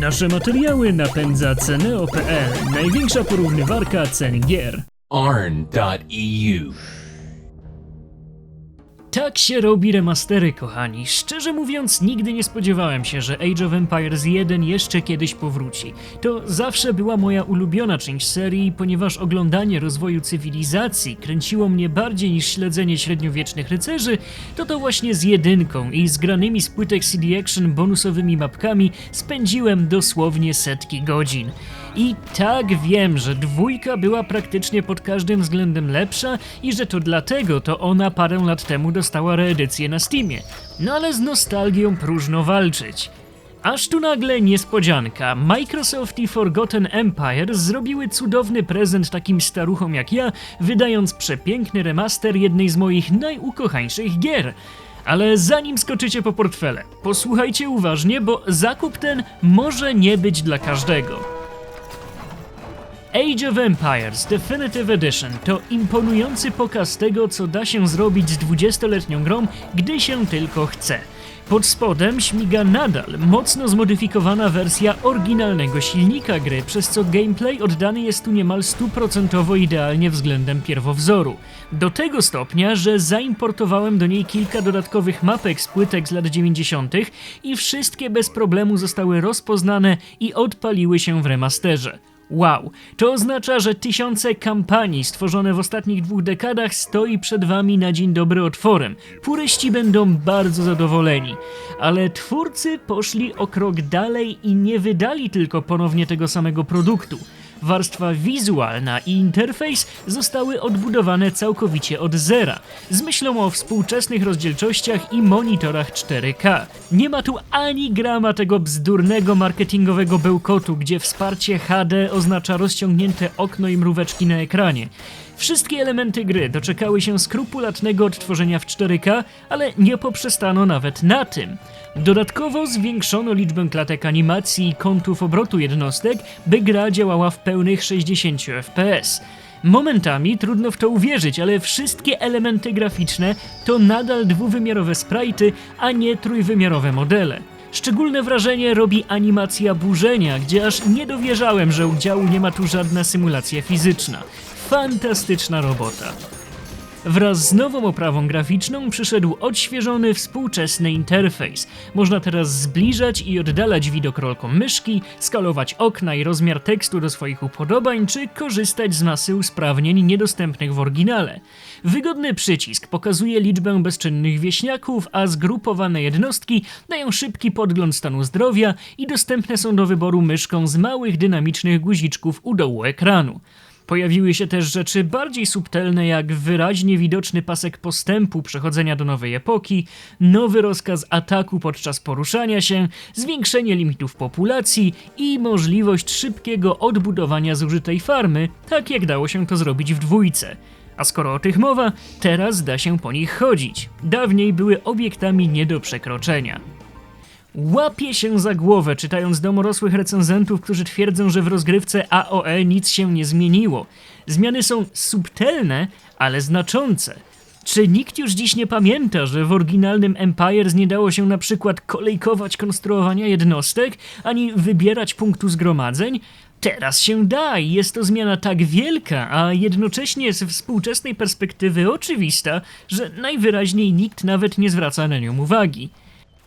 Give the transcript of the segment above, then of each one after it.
Nasze materiały napędza Ceneo.pl, największa porównywarka cen gier. arn.eu. Tak się robi remastery, kochani. Szczerze mówiąc, nigdy nie spodziewałem się, że Age of Empires 1 jeszcze kiedyś powróci. To zawsze była moja ulubiona część serii, ponieważ oglądanie rozwoju cywilizacji kręciło mnie bardziej niż śledzenie średniowiecznych rycerzy, to to właśnie z jedynką i z granymi z płytek CD Action bonusowymi mapkami spędziłem dosłownie setki godzin. I tak wiem, że dwójka była praktycznie pod każdym względem lepsza i że to dlatego to ona parę lat temu dostała reedycję na Steamie. No ale z nostalgią próżno walczyć. Aż tu nagle niespodzianka. Microsoft i Forgotten Empire zrobiły cudowny prezent takim staruchom jak ja, wydając przepiękny remaster jednej z moich najukochańszych gier. Ale zanim skoczycie po portfele, posłuchajcie uważnie, bo zakup ten może nie być dla każdego. Age of Empires Definitive Edition to imponujący pokaz tego, co da się zrobić z 20-letnią grą, gdy się tylko chce. Pod spodem śmiga nadal mocno zmodyfikowana wersja oryginalnego silnika gry, przez co gameplay oddany jest tu niemal stuprocentowo idealnie względem pierwowzoru. Do tego stopnia, że zaimportowałem do niej kilka dodatkowych mapek z płytek z lat 90. i wszystkie bez problemu zostały rozpoznane i odpaliły się w remasterze. Wow, to oznacza, że tysiące kampanii stworzone w ostatnich dwóch dekadach stoi przed wami na dzień dobry otworem. Puryści będą bardzo zadowoleni. Ale twórcy poszli o krok dalej i nie wydali tylko ponownie tego samego produktu. Warstwa wizualna i interfejs zostały odbudowane całkowicie od zera, z myślą o współczesnych rozdzielczościach i monitorach 4K. Nie ma tu ani grama tego bzdurnego marketingowego bełkotu, gdzie wsparcie HD oznacza rozciągnięte okno i mróweczki na ekranie. Wszystkie elementy gry doczekały się skrupulatnego odtworzenia w 4K, ale nie poprzestano nawet na tym. Dodatkowo zwiększono liczbę klatek animacji i kątów obrotu jednostek, by gra działała w pełnych 60 fps. Momentami trudno w to uwierzyć, ale wszystkie elementy graficzne to nadal dwuwymiarowe sprite'y, a nie trójwymiarowe modele. Szczególne wrażenie robi animacja burzenia, gdzie aż nie dowierzałem, że udziału nie ma tu żadna symulacja fizyczna. Fantastyczna robota. Wraz z nową oprawą graficzną przyszedł odświeżony, współczesny interfejs. Można teraz zbliżać i oddalać widok rolką myszki, skalować okna i rozmiar tekstu do swoich upodobań, czy korzystać z masy usprawnień niedostępnych w oryginale. Wygodny przycisk pokazuje liczbę bezczynnych wieśniaków, a zgrupowane jednostki dają szybki podgląd stanu zdrowia i dostępne są do wyboru myszką z małych dynamicznych guziczków u dołu ekranu. Pojawiły się też rzeczy bardziej subtelne, jak wyraźnie widoczny pasek postępu przechodzenia do nowej epoki, nowy rozkaz ataku podczas poruszania się, zwiększenie limitów populacji i możliwość szybkiego odbudowania zużytej farmy, tak jak dało się to zrobić w dwójce. A skoro o tych mowa, teraz da się po nich chodzić. Dawniej były obiektami nie do przekroczenia. Łapię się za głowę, czytając domorosłych recenzentów, którzy twierdzą, że w rozgrywce AOE nic się nie zmieniło. Zmiany są subtelne, ale znaczące. Czy nikt już dziś nie pamięta, że w oryginalnym Empires nie dało się na przykład kolejkować konstruowania jednostek, ani wybierać punktu zgromadzeń? Teraz się da i jest to zmiana tak wielka, a jednocześnie z współczesnej perspektywy oczywista, że najwyraźniej nikt nawet nie zwraca na nią uwagi.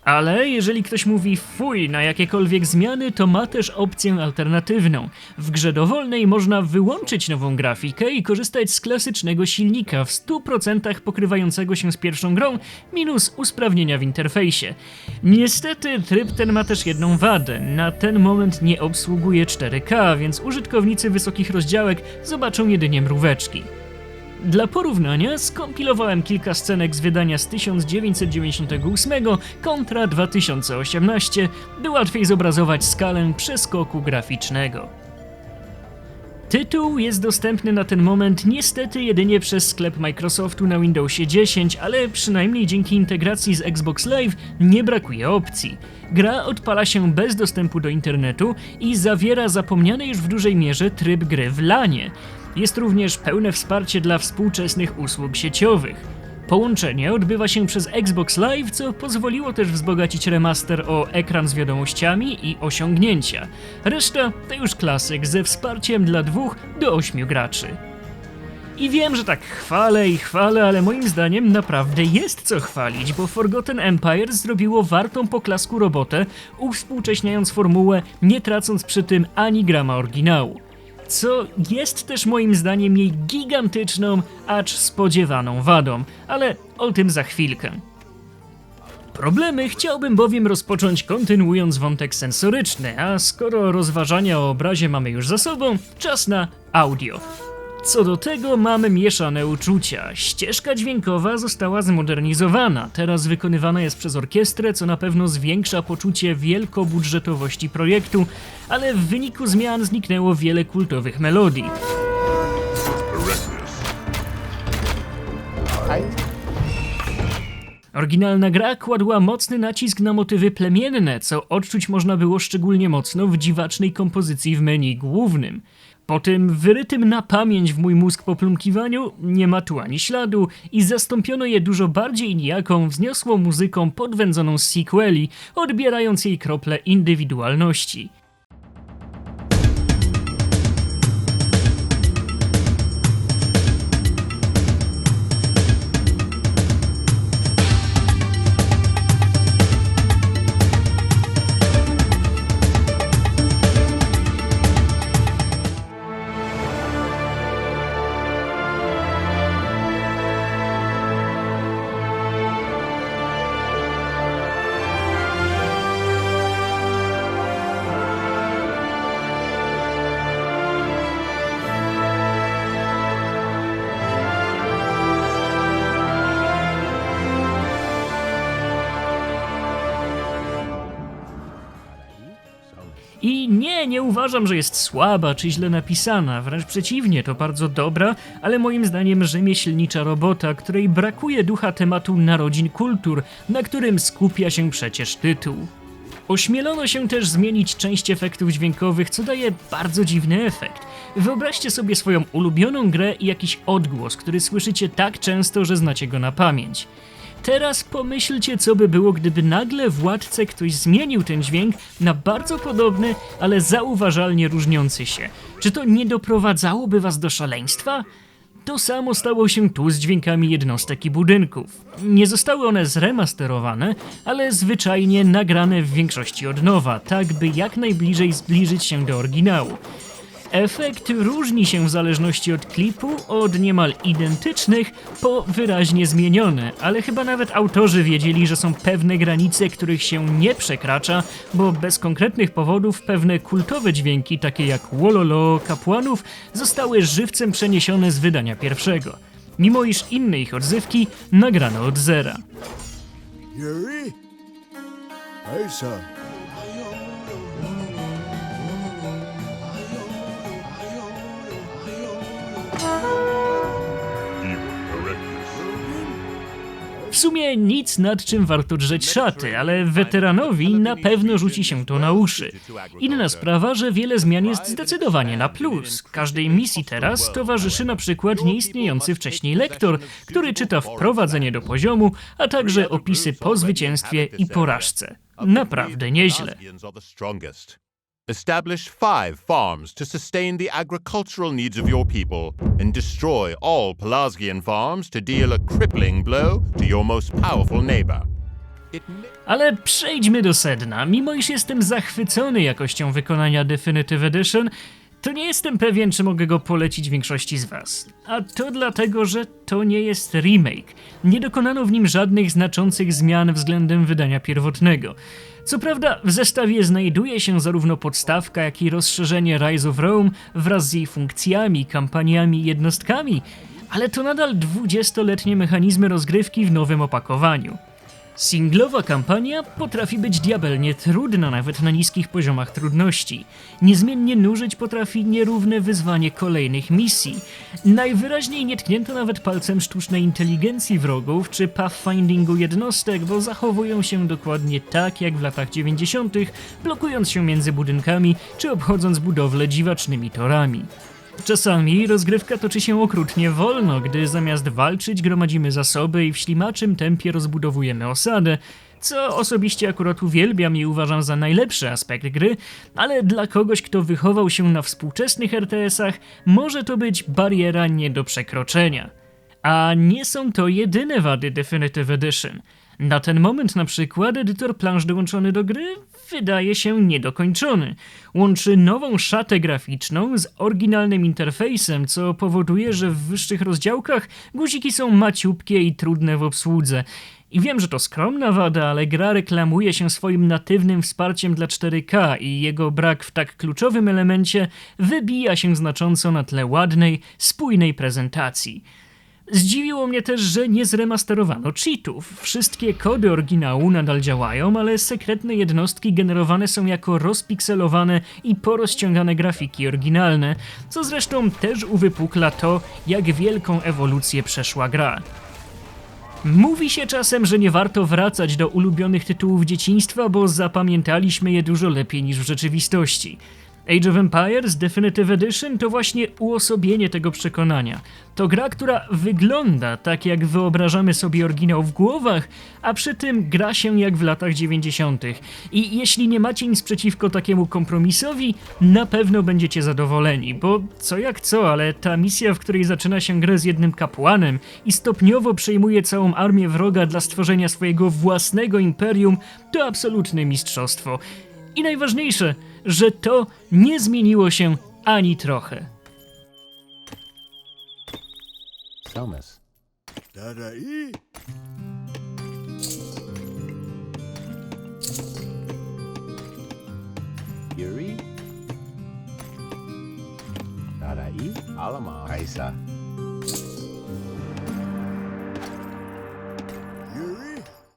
Ale jeżeli ktoś mówi fuj na jakiekolwiek zmiany, to ma też opcję alternatywną. W grze dowolnej można wyłączyć nową grafikę i korzystać z klasycznego silnika w 100% pokrywającego się z pierwszą grą, minus usprawnienia w interfejsie. Niestety tryb ten ma też jedną wadę. Na ten moment nie obsługuje 4K, więc użytkownicy wysokich rozdziałek zobaczą jedynie mróweczki. Dla porównania skompilowałem kilka scenek z wydania z 1998 kontra 2018, by łatwiej zobrazować skalę przeskoku graficznego. Tytuł jest dostępny na ten moment niestety jedynie przez sklep Microsoftu na Windowsie 10, ale przynajmniej dzięki integracji z Xbox Live nie brakuje opcji. Gra odpala się bez dostępu do internetu i zawiera zapomniany już w dużej mierze tryb gry w lanie. Jest również pełne wsparcie dla współczesnych usług sieciowych. Połączenie odbywa się przez Xbox Live, co pozwoliło też wzbogacić remaster o ekran z wiadomościami i osiągnięcia. Reszta to już klasyk ze wsparciem dla dwóch do ośmiu graczy. I wiem, że tak chwalę i chwalę, ale moim zdaniem naprawdę jest co chwalić, bo Forgotten Empires zrobiło wartą poklasku robotę, uwspółcześniając formułę, nie tracąc przy tym ani grama oryginału. Co jest też moim zdaniem jej gigantyczną, acz spodziewaną wadą, ale o tym za chwilkę. Problemy chciałbym bowiem rozpocząć kontynuując wątek sensoryczny, a skoro rozważania o obrazie mamy już za sobą, czas na audio. Co do tego mamy mieszane uczucia. Ścieżka dźwiękowa została zmodernizowana, teraz wykonywana jest przez orkiestrę, co na pewno zwiększa poczucie wielkobudżetowości projektu, ale w wyniku zmian zniknęło wiele kultowych melodii. Oryginalna gra kładła mocny nacisk na motywy plemienne, co odczuć można było szczególnie mocno w dziwacznej kompozycji w menu głównym. Po tym wyrytym na pamięć w mój mózg poplumkiwaniu nie ma tu ani śladu i zastąpiono je dużo bardziej nijaką, wzniosłą muzyką podwędzoną z sequeli, odbierając jej krople indywidualności. Nie, nie uważam, że jest słaba czy źle napisana, wręcz przeciwnie, to bardzo dobra, ale moim zdaniem rzemieślnicza robota, której brakuje ducha tematu narodzin kultur, na którym skupia się przecież tytuł. Ośmielono się też zmienić część efektów dźwiękowych, co daje bardzo dziwny efekt. Wyobraźcie sobie swoją ulubioną grę i jakiś odgłos, który słyszycie tak często, że znacie go na pamięć. Teraz pomyślcie, co by było, gdyby nagle w ktoś zmienił ten dźwięk na bardzo podobny, ale zauważalnie różniący się. Czy to nie doprowadzałoby was do szaleństwa? To samo stało się tu z dźwiękami jednostek i budynków. Nie zostały one zremasterowane, ale zwyczajnie nagrane w większości od nowa, tak by jak najbliżej zbliżyć się do oryginału. Efekt różni się w zależności od klipu, od niemal identycznych po wyraźnie zmienione, ale chyba nawet autorzy wiedzieli, że są pewne granice, których się nie przekracza, bo bez konkretnych powodów pewne kultowe dźwięki, takie jak wololo kapłanów, zostały żywcem przeniesione z wydania pierwszego, mimo iż inne ich odzywki nagrano od zera. Yuri? Hey, sumie nic nad czym warto drzeć szaty, ale weteranowi na pewno rzuci się to na uszy. Inna sprawa, że wiele zmian jest zdecydowanie na plus. Każdej misji teraz towarzyszy na przykład nieistniejący wcześniej lektor, który czyta wprowadzenie do poziomu, a także opisy po zwycięstwie i porażce. Naprawdę nieźle. Establish five farms to sustain the agricultural needs of your people, and destroy all Pelasgian farms to deal a crippling blow to your most powerful neighbor. Ale przejdźmy do sedna. Mimo iż jestem zachwycony jakością wykonania Definitive Edition, to nie jestem pewien, czy mogę go polecić większości z Was. A to dlatego, że to nie jest remake. Nie dokonano w nim żadnych znaczących zmian względem wydania pierwotnego. Co prawda, w zestawie znajduje się zarówno podstawka, jak i rozszerzenie Rise of Rome wraz z jej funkcjami, kampaniami i jednostkami, ale to nadal 20-letnie mechanizmy rozgrywki w nowym opakowaniu. Singlowa kampania potrafi być diabelnie trudna nawet na niskich poziomach trudności. Niezmiennie nużyć potrafi nierówne wyzwanie kolejnych misji. Najwyraźniej nie tknięto nawet palcem sztucznej inteligencji wrogów czy pathfindingu jednostek, bo zachowują się dokładnie tak jak w latach 90., blokując się między budynkami czy obchodząc budowlę dziwacznymi torami. Czasami rozgrywka toczy się okrutnie wolno, gdy zamiast walczyć gromadzimy zasoby i w ślimaczym tempie rozbudowujemy osadę, co osobiście akurat uwielbiam i uważam za najlepszy aspekt gry, ale dla kogoś, kto wychował się na współczesnych RTS-ach, może to być bariera nie do przekroczenia. A nie są to jedyne wady Definitive Edition. Na ten moment na przykład edytor plansz dołączony do gry wydaje się niedokończony. Łączy nową szatę graficzną z oryginalnym interfejsem, co powoduje, że w wyższych rozdziałkach guziki są maciupkie i trudne w obsłudze. I wiem, że to skromna wada, ale gra reklamuje się swoim natywnym wsparciem dla 4K i jego brak w tak kluczowym elemencie wybija się znacząco na tle ładnej, spójnej prezentacji. Zdziwiło mnie też, że nie zremasterowano cheatów. Wszystkie kody oryginału nadal działają, ale sekretne jednostki generowane są jako rozpikselowane i porozciągane grafiki oryginalne, co zresztą też uwypukla to, jak wielką ewolucję przeszła gra. Mówi się czasem, że nie warto wracać do ulubionych tytułów dzieciństwa, bo zapamiętaliśmy je dużo lepiej niż w rzeczywistości. Age of Empires Definitive Edition to właśnie uosobienie tego przekonania. To gra, która wygląda tak, jak wyobrażamy sobie oryginał w głowach, a przy tym gra się jak w latach 90. I jeśli nie macie nic przeciwko takiemu kompromisowi, na pewno będziecie zadowoleni, bo co jak co, ale ta misja, w której zaczyna się grę z jednym kapłanem i stopniowo przejmuje całą armię wroga dla stworzenia swojego własnego imperium, to absolutne mistrzostwo. I najważniejsze, że to nie zmieniło się ani trochę. Alama. Kaisa.